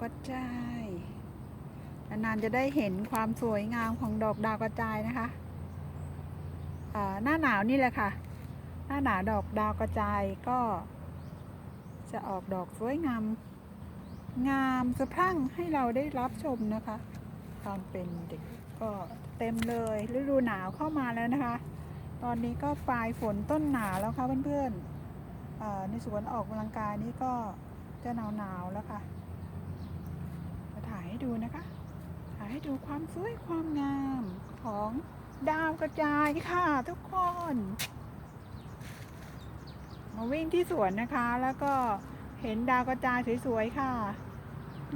กระจายนานๆจะได้เห็นความสวยงามของดอกดาวกระจายนะคะอ่าหน้าหนาวนี่แหละค่ะ หน้าหนาวดอกดาวกระจายก็ จะออกดอกสวยงาม งามสะพรั่งให้เราได้รับชมนะคะ ตอนเป็นเด็กก็เต็มเลยฤดูหนาวเข้ามาแล้วนะคะ ตอนนี้ก็ปลายฝนต้นหนาวแล้วค่ะเพื่อนๆอ่าในสวนออกกำลังกายนี่ก็จะหนาวหนาวๆแล้วค่ะ นะคะถ่ายให้ดูความสวยความงามของดาวกระจายค่ะทุกคน มาวิ่งที่สวนนะคะ แล้วก็เห็นดาวกระจายสวยๆค่ะ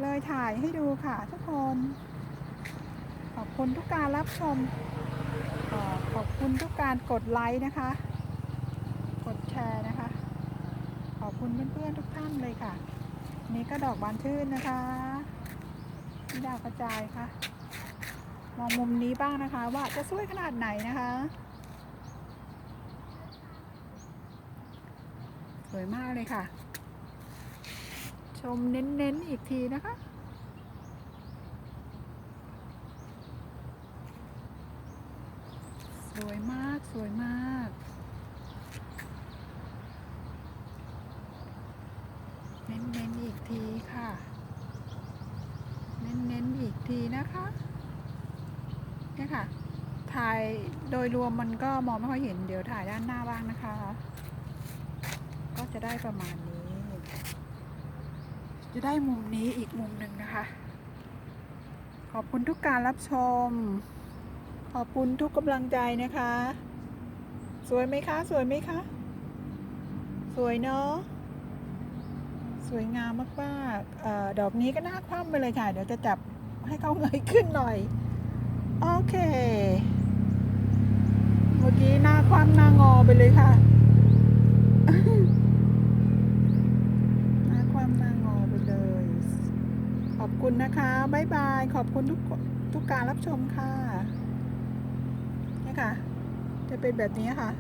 เลยถ่ายให้ดูค่ะทุกคน ขอบคุณทุกการรับชม ขอบคุณทุกการกดไลค์นะคะ กดแชร์นะคะ ขอบคุณเพื่อนๆทุกท่านเลยค่ะ นี่ก็ดอกบานชื่นนะคะ นี่ดาวกระจายค่ะ มองมุมนี้บ้างนะคะ ว่าจะสวยขนาดไหนนะคะ สวยมากเลยค่ะ ชมเน้นๆอีกทีนะคะสวยมาก สวยมาก เน้นๆอีกทีค่ะ อีกทีนะคะเนี่ยค่ะ ถ่ายโดยรวมมันก็มองไม่ค่อยเห็น เดี๋ยวถ่ายด้านหน้าบ้างนะคะ ก็จะได้ประมาณนี้ จะได้มุมนี้อีกมุมหนึ่งนะคะ ขอบคุณทุกการรับชม ขอบคุณทุกกำลังใจนะคะ สวยไหมคะ สวยไหมคะ สวยเนาะสวยงามมากๆอดอกนี้ก็น่าคว่ำไปเลยค่ะ เดี๋ยวจะจับ ให้เขาเงยขึ้นหน่อย โอเค เมื่อกี้หน้าคว่ำหน้างอไปเลยค่ะ หน้าคว่ำหน้างอไปเลย ขอบคุณนะคะบ๊ายบาย ขอบคุณทุกทุกการรับชมค่ะนี่ค่ะ จะเป็นแบบนี้ค่ะ